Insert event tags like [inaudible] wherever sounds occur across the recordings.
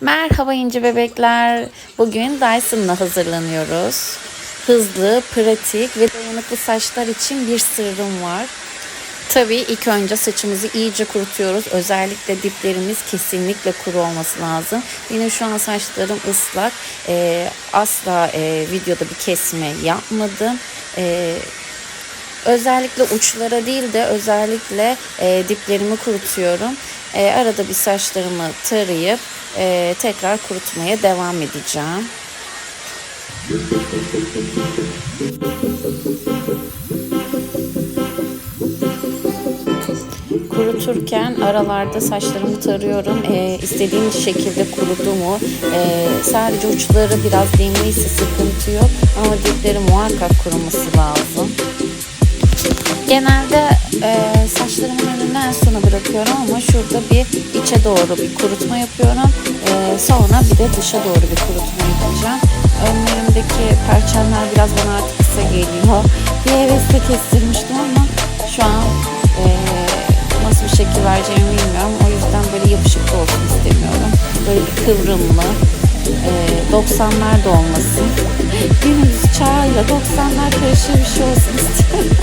Merhaba inci bebekler. Bugün Dyson'la hazırlanıyoruz. Hızlı, pratik ve dayanıklı saçlar için bir sırrım var. Tabii ilk önce saçımızı iyice kurutuyoruz. Özellikle diplerimiz kesinlikle kuru olması lazım. Yine şu an saçlarım ıslak. Ee, asla e, videoda bir kesme yapmadım. Ee, Özellikle uçlara değil de özellikle e, diplerimi kurutuyorum. E, arada bir saçlarımı tarayıp e, tekrar kurutmaya devam edeceğim. Kuruturken aralarda saçlarımı tarıyorum. E, istediğim şekilde kurudu mu? E, sadece uçları biraz nemliyse sıkıntı yok. Ama dipleri muhakkak kuruması lazım. Genelde e, saçlarımın önünden en sona bırakıyorum ama şurada bir içe doğru bir kurutma yapıyorum. E, sonra bir de dışa doğru bir kurutma yapacağım. Önlerimdeki perçemler biraz bana artık kısa geliyor. Bir hevesle kestirmiştim ama şu an e, nasıl bir şekil vereceğimi bilmiyorum. O yüzden böyle yapışıklı olsun istemiyorum. Böyle bir kıvrımlı. E, 90'lar da olmasın. Günümüz çağıyla 90'lar karışık bir şey olsun istiyorum.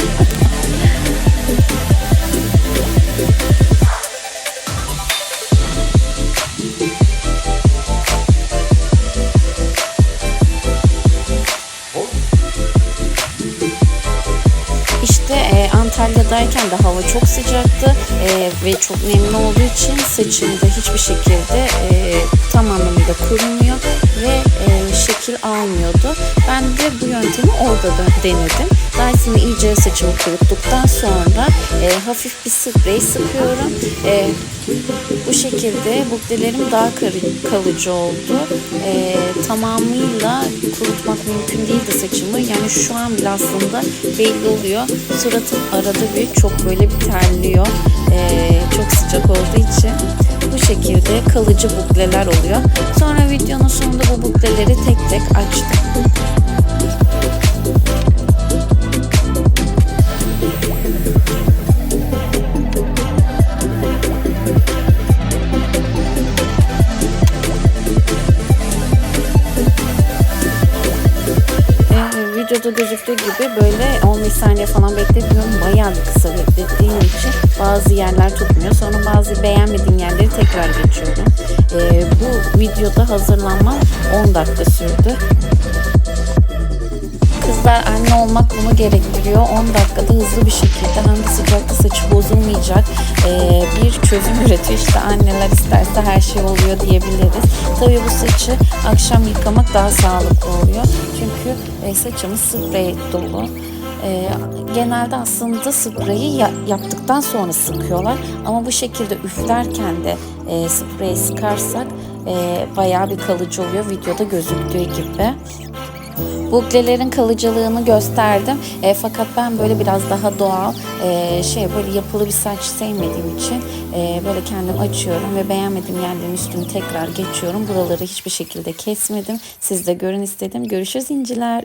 E, Antalya'dayken de hava çok sıcaktı e, ve çok nemli olduğu için saçımda hiçbir şekilde e, tam anlamıyla kurumuyor ve e, şekil almıyordu. Ben de bu yöntemi orada da denedim. Dyson'ı iyice saçımı kuruttuktan sonra e, hafif bir sprey sıkıyorum. E, bu şekilde buklelerim daha kalıcı oldu. E, tamamıyla kurutmak mümkün değildi saçımı. Yani şu an bile aslında belli oluyor. Suratım arada bir çok böyle bir terliyor. E, çok sıcak olduğu için bu şekilde kalıcı bukleler oluyor. Sonra videonun sonunda bu bukleleri tek tek açtım. Videoda gözüktüğü gibi böyle 15 saniye falan bekletmiyorum. Bayağı bir kısa beklettiğim için bazı yerler tutmuyor. Sonra bazı beğenmediğim yerleri tekrar geçiyorum. Ee, bu videoda hazırlanmam 10 dakika sürdü. Kızlar anne olmak bunu gerektiriyor. 10 dakikada hızlı bir şekilde hangi sıcakta saçı bozulmayacak ee, bir çözüm [laughs] üretiyor. İşte anneler isterse her şey oluyor diyebiliriz. Tabii bu saçı akşam yıkamak daha sağlıklı oluyor. Çünkü e, saçımız sprey dolu. E, genelde aslında spreyi ya- yaptıktan sonra sıkıyorlar. Ama bu şekilde üflerken de e, spreyi sıkarsak e, bayağı bir kalıcı oluyor. Videoda gözüktüğü gibi. Buklelerin kalıcılığını gösterdim. E, fakat ben böyle biraz daha doğal, e, şey böyle yapılı bir saç sevmediğim için e, böyle kendim açıyorum ve beğenmediğim yerlerin üstünü tekrar geçiyorum. Buraları hiçbir şekilde kesmedim. Siz de görün istedim. Görüşürüz inciler.